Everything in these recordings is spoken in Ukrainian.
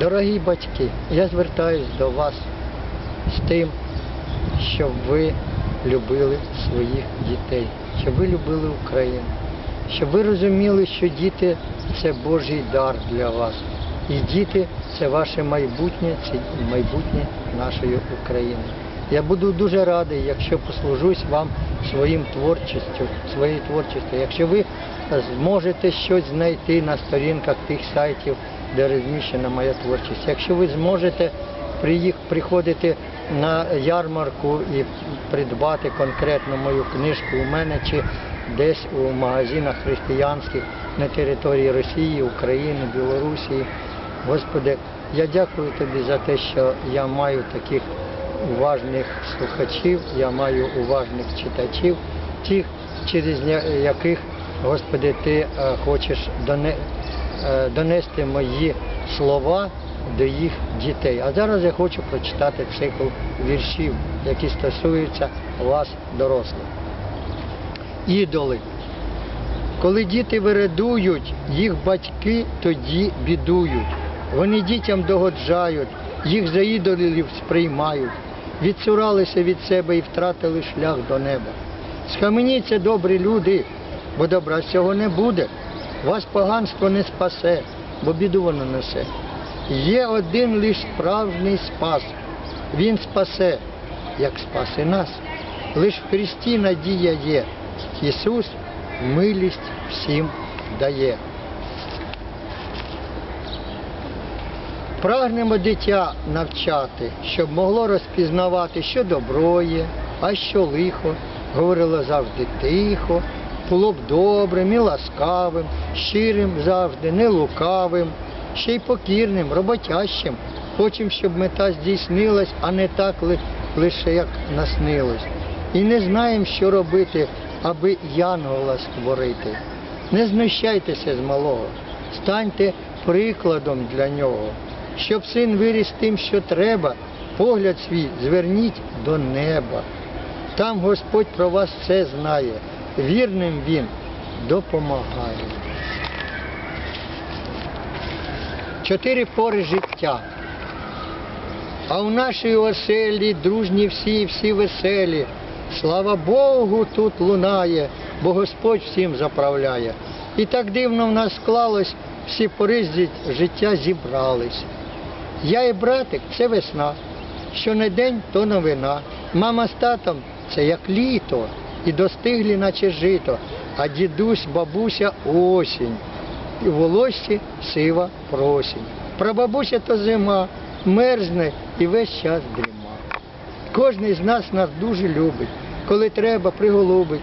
Дорогі батьки, я звертаюсь до вас з тим, щоб ви любили своїх дітей, щоб ви любили Україну, щоб ви розуміли, що діти це Божий дар для вас. І діти це ваше майбутнє, це майбутнє нашої України. Я буду дуже радий, якщо послужусь вам своїм творчістю, своєю творчістю. Якщо ви зможете щось знайти на сторінках тих сайтів, де розміщена моя творчість, якщо ви зможете приходити на ярмарку і придбати конкретно мою книжку у мене чи десь у магазинах християнських на території Росії, України, Білорусі. Господи, я дякую тобі за те, що я маю таких уважних слухачів, я маю уважних читачів, тих, через яких, Господи, ти е, хочеш е, донести мої слова до їх дітей. А зараз я хочу прочитати цикл віршів, які стосуються вас, дорослих. Ідоли. Коли діти вирадують, їх батьки тоді бідують. Вони дітям догоджають, їх за ідолів сприймають, відсуралися від себе і втратили шлях до неба. Схаменіться, добрі люди, бо добра цього не буде. Вас поганство не спасе, бо біду воно несе. Є один лиш справжній спас. Він спасе, як спас і нас. Лиш в Христі надія є. Ісус милість всім дає. Прагнемо дитя навчати, щоб могло розпізнавати, що добро є, а що лихо. Говорило завжди тихо, було б добрим і ласкавим, щирим завжди, не лукавим, ще й покірним, роботящим. Хочемо, щоб мета здійснилась, а не так ли- лише як наснилось. І не знаємо, що робити, аби янгола створити. Не знущайтеся з малого, станьте прикладом для нього. Щоб син виріс тим, що треба, погляд свій зверніть до неба. Там Господь про вас все знає. Вірним Він допомагає. Чотири пори життя. А в нашій оселі дружні всі, всі веселі. Слава Богу, тут лунає, бо Господь всім заправляє. І так дивно в нас склалось, всі пори життя зібрались. Я і братик це весна. Що не день, то новина. Мама з татом це як літо, і достиглі, наче жито, а дідусь, бабуся осінь. І в волоссі сива просінь. Прабабуся то зима, мерзне і весь час дріма. Кожний з нас нас дуже любить, коли треба, приголубить.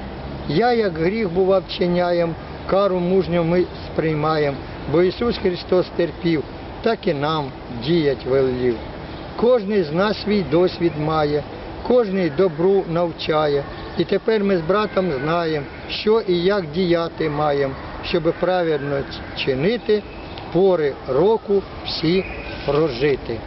Я, як гріх бував, вчиняєм, кару мужню ми сприймаєм, бо Ісус Христос терпів, так і нам діять велів. Кожний з нас свій досвід має, кожний добру навчає. І тепер ми з братом знаємо, що і як діяти маємо, щоб правильно чинити, пори року всі прожити.